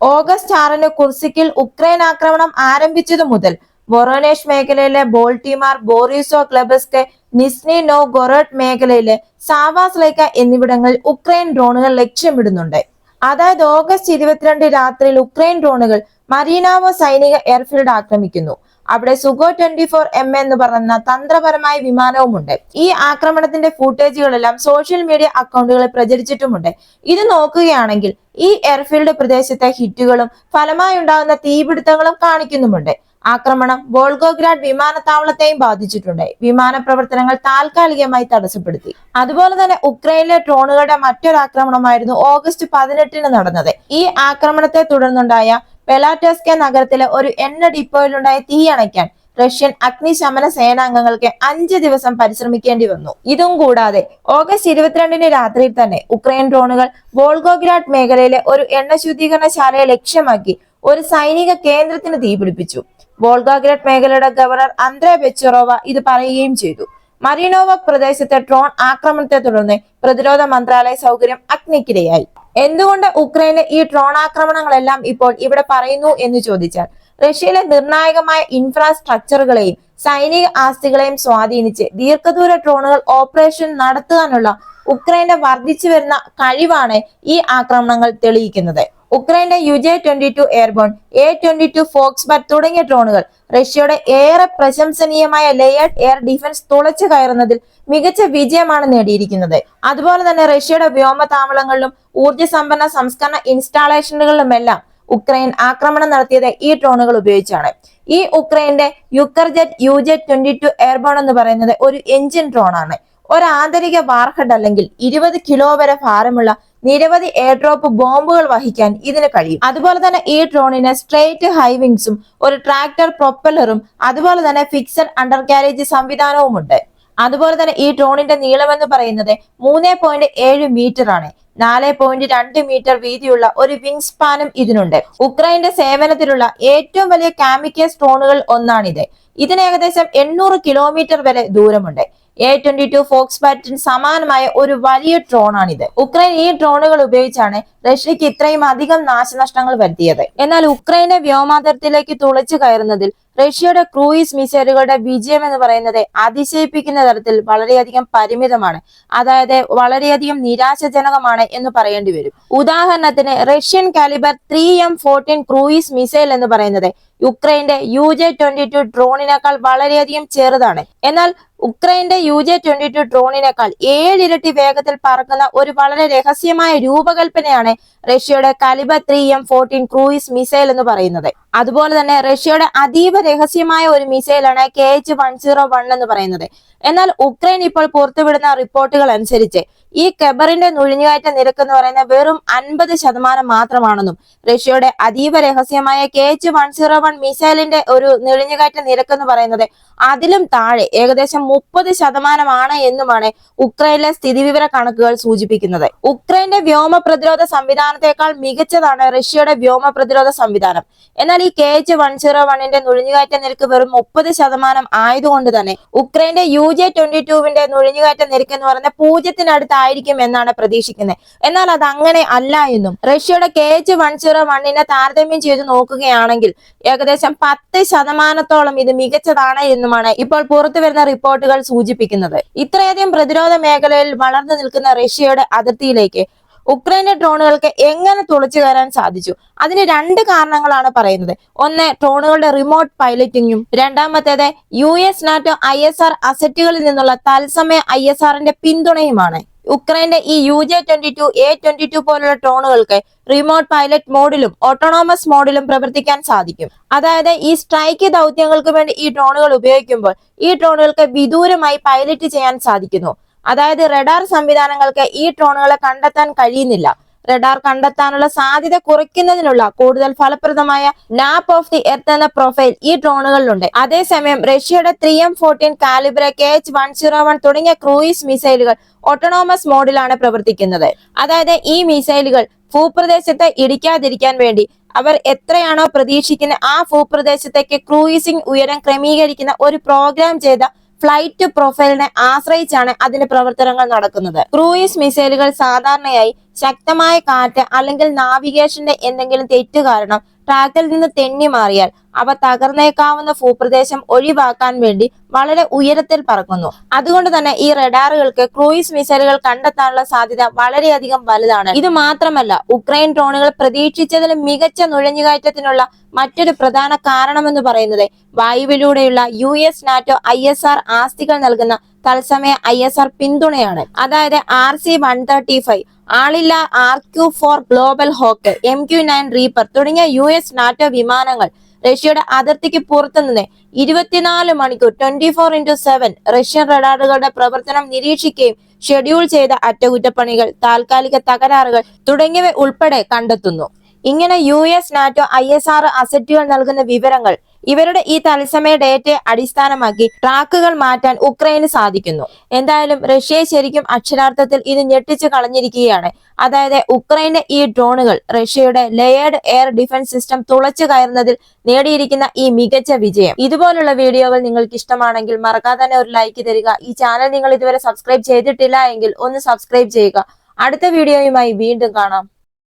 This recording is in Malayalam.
ഓഗസ്റ്റ് ആറിന് കുർസിക്കിൽ ഉക്രൈൻ ആക്രമണം ആരംഭിച്ചതു മുതൽ വൊറോനേഷ് മേഖലയിലെ ബോൾട്ടിമാർ ബോറിസോ ക്ലബസ്കെ നിസ്നി നോ ഗൊറോട്ട് മേഖലയിലെ സാവാസ്ലേക്ക എന്നിവിടങ്ങളിൽ ഉക്രൈൻ ഡ്രോണുകൾ ലക്ഷ്യമിടുന്നുണ്ട്. അതായത് ഓഗസ്റ്റ് ഇരുപത്തിരണ്ട് രാത്രിയിൽ ഉക്രൈൻ ഡ്രോണുകൾ മരീനാവോ സൈനിക എയർഫീൽഡ് ആക്രമിക്കുന്നു. അവിടെ സുഗോ ട്വന്റി ഫോർ എം എന്ന് പറയുന്ന തന്ത്രപരമായ വിമാനവുമുണ്ട്. ഈ ആക്രമണത്തിന്റെ ഫൂട്ടേജുകളെല്ലാം സോഷ്യൽ മീഡിയ അക്കൗണ്ടുകളിൽ പ്രചരിച്ചിട്ടുമുണ്ട്. ഇത് നോക്കുകയാണെങ്കിൽ ഈ എയർഫീൽഡ് പ്രദേശത്തെ ഹിറ്റുകളും ഫലമായി ഉണ്ടാകുന്ന തീപിടുത്തങ്ങളും കാണിക്കുന്നുമുണ്ട്. ആക്രമണം വോൾഗോഗ്രാഡ് വിമാനത്താവളത്തെയും ബാധിച്ചിട്ടുണ്ട്. വിമാന പ്രവർത്തനങ്ങൾ താൽക്കാലികമായി തടസ്സപ്പെടുത്തി. അതുപോലെ തന്നെ ഉക്രൈനിലെ ഡ്രോണുകളുടെ മറ്റൊരു ആക്രമണമായിരുന്നു ഓഗസ്റ്റ് പതിനെട്ടിന് നടന്നത്. ഈ ആക്രമണത്തെ തുടർന്നുണ്ടായ പെലാറ്റോസ്കെ നഗരത്തിലെ ഒരു എണ്ണ ഡിപ്പോയിലുണ്ടായ തീ അണയ്ക്കാൻ റഷ്യൻ അഗ്നിശമന സേനാംഗങ്ങൾക്ക് അഞ്ച് ദിവസം പരിശ്രമിക്കേണ്ടി വന്നു. ഇതും കൂടാതെ ഓഗസ്റ്റ് ഇരുപത്തിരണ്ടിന് രാത്രിയിൽ തന്നെ ഉക്രൈൻ ഡ്രോണുകൾ വോൾഗോഗ്രാഡ് മേഖലയിലെ ഒരു എണ്ണ ശുദ്ധീകരണശാലയെ ലക്ഷ്യമാക്കി ഒരു സൈനിക കേന്ദ്രത്തിന് തീപിടിപ്പിച്ചു വോൾഗോഗ്രാഡ് മേഖലയുടെ ഗവർണർ അന്ദ്രേ ബെച്ചറോവ ഇത് പറയുകയും ചെയ്തു. മറീനോവ പ്രദേശത്തെ ഡ്രോൺ ആക്രമണത്തെ തുടർന്ന് പ്രതിരോധ മന്ത്രാലയ സൗകര്യം അഗ്നിക്കിരയായി. എന്തുകൊണ്ട് ഉക്രൈന് ഈ ഡ്രോൺ ആക്രമണങ്ങളെല്ലാം ഇപ്പോൾ ഇവിടെ പറയുന്നു എന്ന് ചോദിച്ചാൽ റഷ്യയിലെ നിർണായകമായ ഇൻഫ്രാസ്ട്രക്ചറുകളെയും സൈനിക ആസ്തികളെയും സ്വാധീനിച്ച് ദീർഘദൂര ഡ്രോണുകൾ ഓപ്പറേഷൻ നടത്താനുള്ള ഉക്രൈന്റെ വർദ്ധിച്ചു വരുന്ന കഴിവാണ് ഈ ആക്രമണങ്ങൾ തെളിയിക്കുന്നത്. ഉക്രൈന്റെ U J twenty two airborne A twenty two Foxbat തുടങ്ങിയ ഡ്രോണുകൾ റഷ്യയുടെ ഏറെ പ്രശംസനീയമായ ലേയേർഡ് എയർ ഡിഫൻസ് തുളച്ചു കയറുന്നതിൽ മികച്ച വിജയമാണ് നേടിയിരിക്കുന്നത്. അതുപോലെ തന്നെ റഷ്യയുടെ വ്യോമതാവളങ്ങളിലും ഊർജ സമ്പന്ന സംസ്കരണ ഇൻസ്റ്റാളേഷനുകളിലുമെല്ലാം ഉക്രൈൻ ആക്രമണം നടത്തിയത് ഈ ഡ്രോണുകൾ ഉപയോഗിച്ചാണ്. ഈ ഉക്രൈന്റെ Ukrjet U J twenty two airborne എന്ന് പറയുന്നത് ഒരു എഞ്ചിൻ ഡ്രോൺ ആണ് ഒരു ആന്തരിക വാർഹഡ് അല്ലെങ്കിൽ ഇരുപത് കിലോ വരെ ഭാരമുള്ള നിരവധി എയർ ഡ്രോപ്പ് ബോംബുകൾ വഹിക്കാൻ ഇതിന് കഴിയും. അതുപോലെ തന്നെ ഈ ഡ്രോണിന് സ്ട്രേറ്റ് ഹൈവിങ്സും ഒരു ട്രാക്ടർ പ്രൊപ്പല്ലറും അതുപോലെ തന്നെ ഫിക്സഡ് അണ്ടർ കാരേജ് സംവിധാനവുമുണ്ട് അതുപോലെ തന്നെ ഈ ഡ്രോണിന്റെ നീളമെന്ന് പറയുന്നത് മൂന്ന് പോയിന്റ് ഏഴ് മീറ്റർ ആണ്. നാല് പോയിന്റ് രണ്ട് മീറ്റർ വീതിയുള്ള ഒരു വിങ് സ്പാനും ഇതിനുണ്ട്. ഉക്രൈന്റെ സേവനത്തിലുള്ള ഏറ്റവും വലിയ കാമിക്കേസ് ഡ്രോണുകൾ ഒന്നാണിത്. ഇതിന് ഏകദേശം എണ്ണൂറ് കിലോമീറ്റർ വരെ ദൂരമുണ്ട്. എ ട്വന്റി ടു ഫോക്സ് ബാറ്റിന് സമാനമായ ഒരു വലിയ ഡ്രോണാണിത്. ഉക്രൈൻ ഈ ഡ്രോണുകൾ ഉപയോഗിച്ചാണ് റഷ്യക്ക് ഇത്രയും അധികം നാശനഷ്ടങ്ങൾ വരുത്തിയത്. എന്നാൽ ഉക്രൈനെ വ്യോമാതരത്തിലേക്ക് തുളച്ചു കയറുന്നതിൽ റഷ്യയുടെ ക്രൂയിസ് മിസൈലുകളുടെ വിജയം എന്ന് പറയുന്നത് അതിശയിപ്പിക്കുന്ന തരത്തിൽ വളരെയധികം പരിമിതമാണ്. അതായത് വളരെയധികം നിരാശജനകമാണ് എന്ന് പറയേണ്ടി വരും. ഉദാഹരണത്തിന് Russian Kalibr three M fourteen cruise missile എന്ന് പറയുന്നത് യുക്രൈന്റെ യു ജെ ട്വന്റി ടു ഡ്രോണിനേക്കാൾ വളരെയധികം ചെറുതാണ്. എന്നാൽ ഉക്രൈന്റെ യു ജെ ട്വന്റി ടു ഡ്രോണിനേക്കാൾ ഏഴിരട്ടി വേഗത്തിൽ പറക്കുന്ന ഒരു വളരെ രഹസ്യമായ രൂപകൽപ്പനയാണ് റഷ്യയുടെ Kalibr three M fourteen cruise missile എന്ന് പറയുന്നത്. അതുപോലെ തന്നെ റഷ്യയുടെ അതീവ രഹസ്യമായ ഒരു മിസൈലാണ് K H one zero one എന്ന് പറയുന്നത്. എന്നാൽ ഉക്രൈൻ ഇപ്പോൾ പുറത്തുവിടുന്ന റിപ്പോർട്ടുകൾ അനുസരിച്ച് ഈ കെബറിന്റെ നുഴഞ്ഞുകയറ്റ നിരക്ക് എന്ന് പറയുന്നത് വെറും അൻപത് ശതമാനം മാത്രമാണെന്നും റഷ്യയുടെ അതീവ രഹസ്യമായ K H one zero one മിസൈലിന്റെ ഒരു നുഴഞ്ഞുകയറ്റ നിരക്ക് എന്ന് പറയുന്നത് അതിലും താഴെ ഏകദേശം മുപ്പത് ശതമാനമാണ് എന്നുമാണ് ഉക്രൈനിലെ സ്ഥിതിവിവര കണക്കുകൾ സൂചിപ്പിക്കുന്നത്. ഉക്രൈന്റെ വ്യോമ പ്രതിരോധ സംവിധാനത്തെക്കാൾ മികച്ചതാണ് റഷ്യയുടെ വ്യോമ പ്രതിരോധ സംവിധാനം. എന്നാൽ ഈ കെ എച്ച് വൺ സീറോ വണ്ണിന്റെ നുഴഞ്ഞുകയറ്റ നിരക്ക് വെറും മുപ്പത് ശതമാനം ആയതുകൊണ്ട് തന്നെ ഉക്രൈന്റെ യു ജെ ട്വന്റി ടുവിന്റെ നുഴഞ്ഞുകയറ്റ നിരക്ക് എന്ന് പറയുന്നത് പൂജ്യത്തിനടുത്തായിരിക്കും എന്നാണ് പ്രതീക്ഷിക്കുന്നത്. എന്നാൽ അത് അങ്ങനെ അല്ല എന്നും റഷ്യയുടെ കെ എച്ച് വൺ സീറോ വണ്ണിനെ താരതമ്യം ചെയ്ത് നോക്കുകയാണെങ്കിൽ ഏകദേശം പത്ത് ശതമാനത്തോളം ഇത് മികച്ചതാണ് എന്നുമാണ് ഇപ്പോൾ പുറത്തു വരുന്ന റിപ്പോർട്ടുകൾ സൂചിപ്പിക്കുന്നത്. ഇത്രയധികം പ്രതിരോധ മേഖലയിൽ വളർന്നു നിൽക്കുന്ന റഷ്യയുടെ അതിർത്തിയിലേക്ക് ഉക്രൈന്റെ ഡ്രോണുകൾക്ക് എങ്ങനെ തുളച്ചു കയറാൻ സാധിച്ചു? അതിന് രണ്ട് കാരണങ്ങളാണ് പറയുന്നത്. ഒന്ന് ഡ്രോണുകളുടെ റിമോട്ട് പൈലറ്റിങ്ങും. രണ്ടാമത്തേത് U S NATO I S R അസറ്റുകളിൽ നിന്നുള്ള തത്സമയ ഐ എസ് ആറിന്റെ പിന്തുണയുമാണ്. ഉക്രൈന്റെ ഈ U J twenty two A twenty two പോലുള്ള ഡ്രോണുകൾക്ക് റിമോട്ട് പൈലറ്റ് മോഡിലും ഓട്ടോണോമസ് മോഡിലും പ്രവർത്തിക്കാൻ സാധിക്കും. അതായത് ഈ സ്ട്രൈക്ക് ദൗത്യങ്ങൾക്ക് വേണ്ടി ഈ ഡ്രോണുകൾ ഉപയോഗിക്കുമ്പോൾ ഈ ഡ്രോണുകൾക്ക് വിദൂരമായി പൈലറ്റ് ചെയ്യാൻ സാധിക്കുന്നു. അതായത് റഡാർ സംവിധാനങ്ങൾക്ക് ഈ ഡ്രോണുകളെ കണ്ടെത്താൻ കഴിയുന്നില്ല. റഡാർ കണ്ടെത്താനുള്ള സാധ്യത കുറയ്ക്കുന്നതിനുള്ള കൂടുതൽ ഫലപ്രദമായ നാപ്പ് ഓഫ് ദി എർത്ത് എന്ന പ്രൊഫൈൽ ഈ ഡ്രോണുകളിലുണ്ട്. അതേസമയം റഷ്യയുടെ three M fourteen Kalibr K H one zero one തുടങ്ങിയ ക്രൂയിസ് മിസൈലുകൾ ഓട്ടോണോമസ് മോഡിലാണ് പ്രവർത്തിക്കുന്നത്. അതായത് ഈ മിസൈലുകൾ ഭൂപ്രദേശത്തെ ഇടിക്കാതിരിക്കാൻ വേണ്ടി അവർ എത്രയാണോ പ്രതീക്ഷിക്കുന്ന ആ ഭൂപ്രദേശത്തേക്ക് ക്രൂയിസിംഗ് ഉയരം ക്രമീകരിക്കുന്ന ഒരു പ്രോഗ്രാം ചെയ്ത ഫ്ലൈറ്റ് പ്രൊഫൈലിനെ ആശ്രയിച്ചാണ് അതിന്റെ പ്രവർത്തനങ്ങൾ നടക്കുന്നത്. ക്രൂയിസ് മിസൈലുകൾ സാധാരണയായി ശക്തമായ കാറ്റ് അല്ലെങ്കിൽ നാവിഗേഷന്റെ എന്തെങ്കിലും തെറ്റ് കാരണം ട്രാക്കിൽ നിന്ന് തെന്നി മാറിയാൽ അവ തകർന്നേക്കാവുന്ന ഭൂപ്രദേശം ഒഴിവാക്കാൻ വേണ്ടി വളരെ ഉയരത്തിൽ പറക്കുന്നു. അതുകൊണ്ട് തന്നെ ഈ റഡാറുകൾക്ക് ക്രൂയിസ് മിസൈലുകൾ കണ്ടെത്താനുള്ള സാധ്യത വളരെയധികം വലുതാണ്. ഇത് മാത്രമല്ല ഉക്രൈൻ ഡ്രോണുകൾ പ്രതീക്ഷിച്ചതിലും മികച്ച നുഴഞ്ഞുകയറ്റത്തിനുള്ള മറ്റൊരു പ്രധാന കാരണമെന്ന് പറയുന്നത് വായുവിലൂടെയുള്ള U S NATO I S R ആസ്തികൾ നൽകുന്ന തത്സമയ ഐ എസ് ആർ പിന്തുണയാണ്. അതായത് R C one thirty five ആളില്ല R Q four Global Hawk M Q nine Reaper തുടങ്ങിയ യു എസ് നാറ്റോ വിമാനങ്ങൾ റഷ്യയുടെ അതിർത്തിക്ക് പുറത്തുനിന്ന് ഇരുപത്തിനാല് മണിക്കൂർ twenty four into seven Russian റഡാറുകളുടെ പ്രവർത്തനം നിരീക്ഷിക്കുകയും ഷെഡ്യൂൾ ചെയ്ത അറ്റകുറ്റപ്പണികൾ താൽക്കാലിക തകരാറുകൾ തുടങ്ങിയവ ഉൾപ്പെടെ കണ്ടെത്തുന്നു. ഇങ്ങനെ U S NATO I S R അസറ്റുകൾ നൽകുന്ന വിവരങ്ങൾ ഇവരുടെ ഈ തത്സമയ ഡേറ്റയെ അടിസ്ഥാനമാക്കി ട്രാക്കുകൾ മാറ്റാൻ ഉക്രൈന് സാധിക്കുന്നു. എന്തായാലും റഷ്യയെ ശരിക്കും അക്ഷരാർത്ഥത്തിൽ ഇത് ഞെട്ടിച്ചു കളഞ്ഞിരിക്കുകയാണ്. അതായത് ഉക്രൈന്റെ ഈ ഡ്രോണുകൾ റഷ്യയുടെ ലെയേർഡ് എയർ ഡിഫൻസ് സിസ്റ്റം തുളച്ചു കയറുന്നതിൽ നേടിയിരിക്കുന്ന ഈ മികച്ച വിജയം. ഇതുപോലുള്ള വീഡിയോകൾ നിങ്ങൾക്ക് ഇഷ്ടമാണെങ്കിൽ മറക്കാതെ തന്നെ ഒരു ലൈക്ക് തരിക. ഈ ചാനൽ നിങ്ങൾ ഇതുവരെ സബ്സ്ക്രൈബ് ചെയ്തിട്ടില്ല എങ്കിൽ ഒന്ന് സബ്സ്ക്രൈബ് ചെയ്യുക. അടുത്ത വീഡിയോയുമായി വീണ്ടും കാണാം.